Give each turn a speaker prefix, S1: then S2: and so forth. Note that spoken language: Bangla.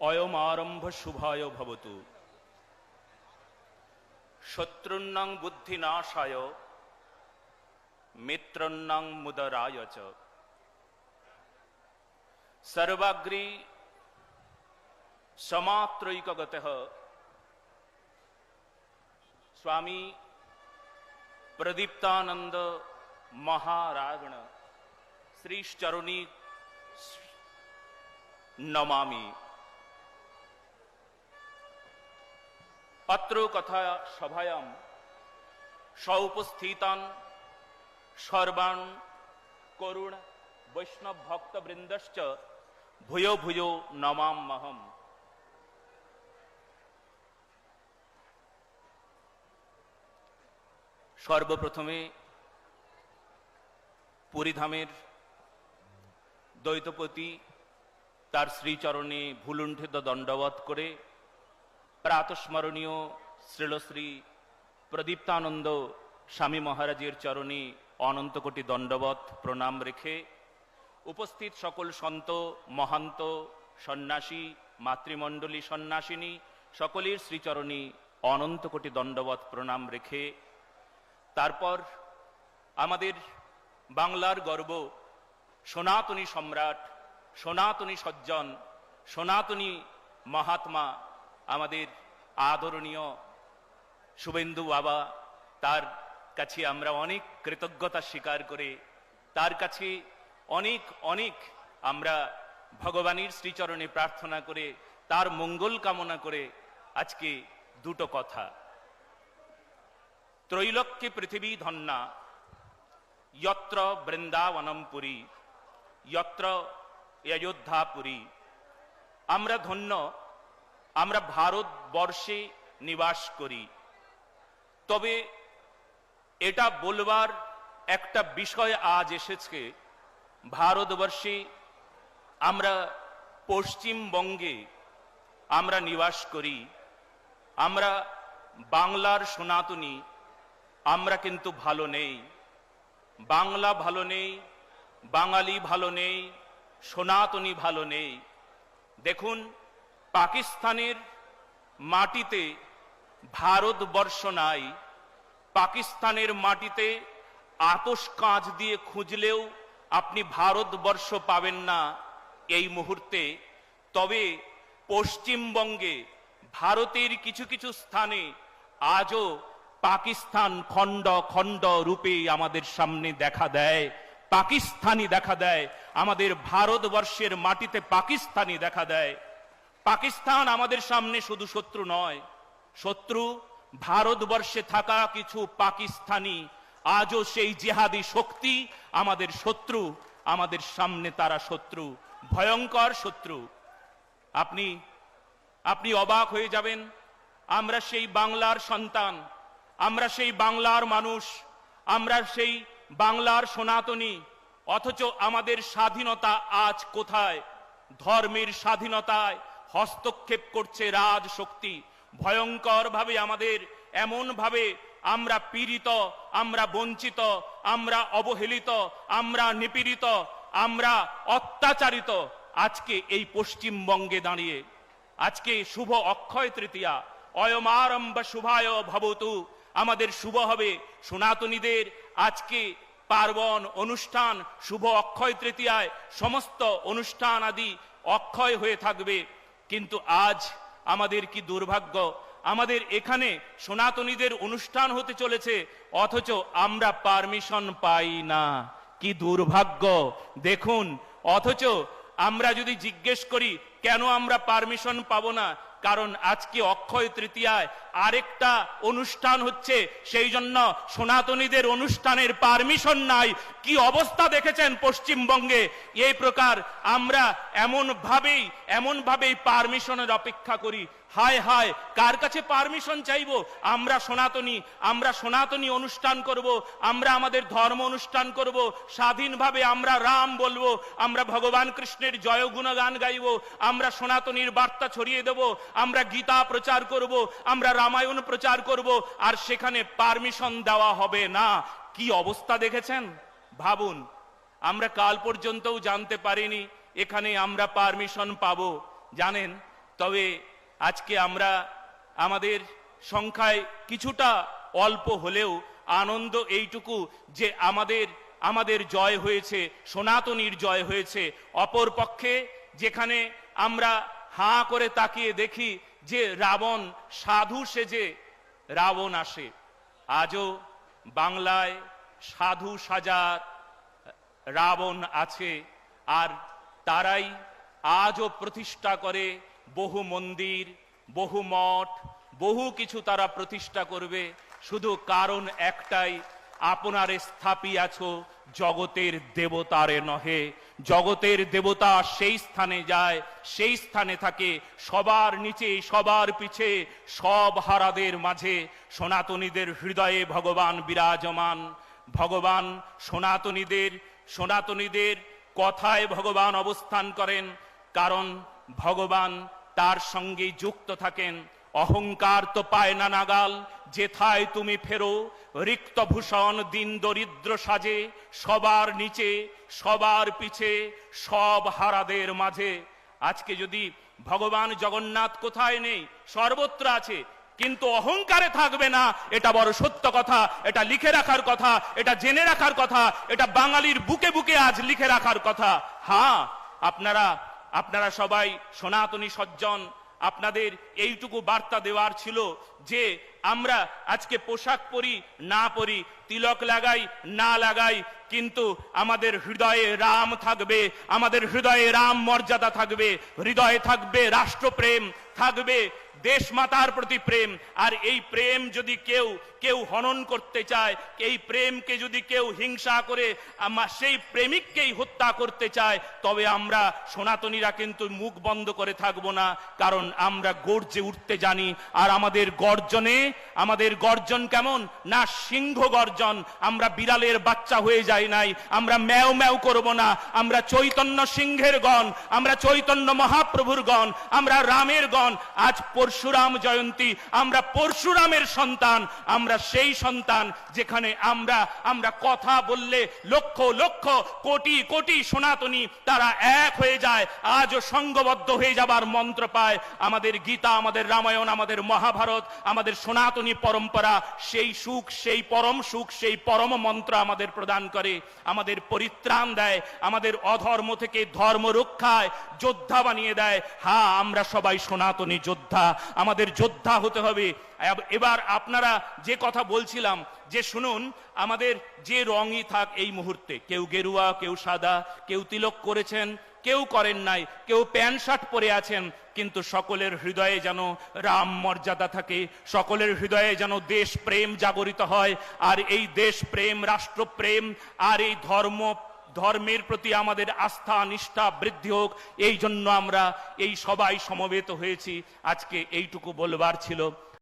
S1: অয়ম আরম্ভ শুভায় ভবতু শত্রুন্নাং বুদ্ধিনাশায় মিত্রন্নাং মুদরায় চ সর্বাগ্রী সমাত্রৈকগত স্বামী প্রদীপ্তানন্দ মহারাগণ শ্রীশ্চরণী নমামি अत्र অত্র কথা সভায়াম সৌপস্থিতান সর্বাণ করুণ বৈষ্ণব ভক্তবৃন্দশ্চ ভূয় ভূয় নমাম্যহম সর্বপ্রথমে পুরীধামের দ্বৈতপতি তার শ্রীচরণে ভুলুণ্ঠিত দণ্ডবধ করে প্রাতস্মরণীয় শ্রীলশ্রী প্রদীপ্তানন্দ স্বামী মহারাজের চরণে অনন্ত কোটি দণ্ডবত প্রণাম রেখে উপস্থিত সকল সন্ত মহান্ত সন্ন্যাসী মাতৃমণ্ডলী সন্ন্যাসিনী সকলের শ্রীচরণী অনন্ত কোটি দণ্ডবত প্রণাম রেখে তারপর আমাদের বাংলার গর্ব সনাতনী সম্রাট সনাতনী সজ্জন সনাতনী মহাত্মা আমাদের আদরণীয় শুভেন্দু বাবা, তার কাছে আমরা অনেক কৃতজ্ঞতা স্বীকার করে, তার কাছে অনেক অনেক আমরা ভগবানের শ্রীচরণে প্রার্থনা করে, তার মঙ্গল কামনা করে আজকে দুটো কথা। ত্রৈলক্যে পৃথিবী ধন্যা, যত্র বৃন্দাবনম পুরী, যত্র অযোধ্যা পুরী আমরা ধন্য আমরা ভারতবর্ষে নিবাস করি। তবে এটা বলবার একটা বিষয় আজ এসেছে। ভারতবর্ষে আমরা পশ্চিমবঙ্গে আমরা নিবাস করি। আমরা বাংলার সনাতনী, আমরা কিন্তু ভালো নেই। বাংলা ভালো নেই, বাঙালি ভালো নেই, সনাতনী ভালো নেই। দেখুন পাকিস্তানের মাটিতে ভারতবর্ষ নাই, পাকিস্তানের মাটিতে আতস কাঁচ দিয়ে খুঁজলেও আপনি ভারতবর্ষ পাবেন না এই মুহূর্তে। তবে পশ্চিমবঙ্গে ভারতের কিছু কিছু স্থানে আজও পাকিস্তান খণ্ড খণ্ড রূপে আমাদের সামনে দেখা দেয়, পাকিস্তানি দেখা দেয়, আমাদের ভারতবর্ষের মাটিতে পাকিস্তানি দেখা দেয়। পাকিস্তান আমাদের সামনে শুধু শত্রু নয়। শত্রু ভারতবর্ষে থাকা কিছু পাকিস্তানি, আজও সেই জেহাদি শক্তি আমাদের শত্রু, আমাদের সামনে তারা শত্রু, ভয়ঙ্কর শত্রু। আপনি আপনি অবাক হয়ে যাবেন, আমরা সেই বাংলার সন্তান, আমরা সেই বাংলার মানুষ, আমরা সেই বাংলার সনাতনী, অথচ আমাদের স্বাধীনতা আজ কোথায়? ধর্মের স্বাধীনতায় হস্তক্ষেপ করছে রাজ শক্তি ভয়ঙ্কর ভাবে আমাদের এমন ভাবে আমরা পীড়িত, আমরা বঞ্চিত, আমরা অবহেলিত, আমরা নিপীড়িত, আমরা অত্যাচারিত আজকে এই পশ্চিমবঙ্গে দাঁড়িয়ে। আজকে শুভ অক্ষয় তৃতীয়া। অয়মারম্ভ শুভায় ভবতু। আমাদের শুভ হবে সনাতনীদের আজকে পার্বণ অনুষ্ঠান, শুভ অক্ষয় তৃতীয়ায় সমস্ত অনুষ্ঠান আদি অক্ষয় হয়ে থাকবে। কিন্তু আজ আমাদের কি দুর্ভাগ্য? আমাদের এখানে সনাতনীদের অনুষ্ঠান হতে চলেছে, অথচ আমরা পারমিশন পাই না। কি দুর্ভাগ্য, দেখুন। অথচ আমরা যদি জিজ্ঞেস করি, কেন আমরা পারমিশন পাবো না? কারণ আজকে অক্ষয় তৃতীয়ায় আরেকটা অনুষ্ঠান হচ্ছে সেই জন্য সনাতনীদের অনুষ্ঠানের পারমিশন নাই। কি অবস্থা দেখেছেন পশ্চিমবঙ্গে? এই প্রকার আমরা এমন ভাবেই এমন ভাবেই পারমিশনের অপেক্ষা করি। হায় হায়, কার কাছে পারমিশন চাইব? আমরা সনাতনী আমরা সনাতনী অনুষ্ঠান করব, আমরা আমাদের ধর্ম অনুষ্ঠান করব, স্বাধীনভাবে আমরা রাম বলব, আমরা ভগবান কৃষ্ণের জয় গুণগান গাইব, আমরা সনাতনীর বার্তা ছড়িয়ে দেব, আমরা গীতা প্রচার করব, আমরা রামায়ণ প্রচার করব আর সেখানে পারমিশন দেওয়া হবে না। কি অবস্থা দেখেছেন? ভাবুন, আমরা কাল পর্যন্তও জানতে পারিনি, এখানে আমরা পারমিশন পাবো, জানেন? তবে আজকে আমরা আমাদের সংখ্যায় কিছুটা অল্প হলেও আনন্দ এইটুকু যে আমাদের আমাদের জয় হয়েছে, সনাতনীর জয় হয়েছে। অপর পক্ষে যেখানে আমরা হাঁ করে তাকিয়ে দেখি যে রাবণ সাধু সেজে রাবণ আসে। আজও বাংলায় সাধু সাজার রাবণ আছে, আর তারাই আজও প্রতিষ্ঠা করে বহু মন্দির, বহু মঠ, বহু কিছু তারা প্রতিষ্ঠা করবে। শুধু কারণ একটাই আপনারে স্থাপিয়াছ জগতের দেবতারে নহে। জগতের দেবতা সেই স্থানে যায়, সেই স্থানে থাকে। সবার নিচে, সবার পিছে, সব হারাদের মাঝে। সনাতনীদের হৃদয়ে ভগবান বিরাজমান। ভগবান সনাতনীদের সনাতনীদের কথায় ভগবান অবস্থান করেন। কারণ ভগবান তার সঙ্গে যুক্ত থাকেন। অহংকার তো পায় না নাগাল, যেথায় তুমি ফেরো রিক্ত ভূষণ দিন দরিদ্র সাজে, সবার নিচে, সবার পিছে, সব হারাদের মাঝে। আজকে যদি ভগবান জগন্নাথ কোথায় নেই, সর্বত্র আছে, কিন্তু অহংকারে থাকবে না, এটা বড় সত্য কথা, এটা লিখে রাখার কথা, এটা জেনে রাখার কথা, এটা বাঙালির বুকে বুকে আজ লিখে রাখার কথা। হ্যাঁ আপনারা আপনারা সবাই সনাতনী সজ্জন আপনাদের এইটুকু বার্তা দেওয়ার ছিল যে আমরা আজকে পোশাক পরি, না পরি, তিলক লাগাই, না লাগাই, কিন্তু আমাদের হৃদয়ে রাম থাকবে, আমাদের হৃদয়ে রাম মর্যাদা থাকবে, হৃদয়ে থাকবে রাষ্ট্রপ্রেম, থাকবে দেশ মাতার প্রতি প্রেম। আর এই প্রেম যদি কেউ কেউ হনন করতে চায়, এই প্রেমকে যদি কেউ হিংসা করে সেই প্রেমিককেই হত্যা করতে চায়, তবে আমরা সনাতনীরা কিন্তু মুখ বন্ধ করে থাকব না, কারণ আমরা গর্জে উঠতে জানি। আর আমাদের গর্জনে, আমাদের গর্জন কেমন? না সিংহ গর্জন। আমরা বিড়ালের বাচ্চা হয়ে যাই নাই। আমরা ম্যাও ম্যাও করব না। আমরা চৈতন্য সিংহের গণ। আমরা চৈতন্য মহাপ্রভুর গণ। আমরা রামের গণ। আজ পরশুরাম জয়ন্তী, আমরা পরশুরামের সন্তান, আমরা সেই সন্তান যেখানে আমরা আমরা কথা বললে লক্ষ লক্ষ কোটি কোটি সনাতনী তারা এক হয়ে যায়, আজও সঙ্গবদ্ধ হয়ে যাবার মন্ত্র পায়। আমাদের গীতা, আমাদের রামায়ণ, আমাদের মহাভারত, আমাদের সনাতনী পরম্পরা, সেই সুখ, সেই পরম সুখ, সেই পরম মন্ত্র আমাদের প্রদান করে, আমাদের পরিত্রাণ দেয়, আমাদের অধর্ম থেকে ধর্ম রক্ষায় যোদ্ধা বানিয়ে দেয়। হ্যাঁ আমরা সবাই সনাতনী যোদ্ধা আমাদের যোদ্ধা হতে হবে। এবার আপনারা যে কথা বলছিলাম, যে শুনুন, আমাদের যে রঙই থাক এই মুহূর্তে, কেউ গেরুয়া, কেউ সাদা, কেউ তিলক করেছেন, কেউ করেন নাই, কেউ প্যান্ট শার্ট পরে আছেন, কিন্তু সকলের হৃদয়ে যেন রাম মর্যাদা থাকে, সকলের হৃদয়ে যেন দেশ প্রেম জাগরিত হয়, আর এই দেশ প্রেম রাষ্ট্রপ্রেম, আর এই ধর্ম ধর্মের প্রতি আমাদের আস্থা, নিষ্ঠা, বৃদ্ধি হোক, এই জন্য আমরা এই সবাই সমবেত হয়েছি। আজকে এইটুকু বলবার ছিল।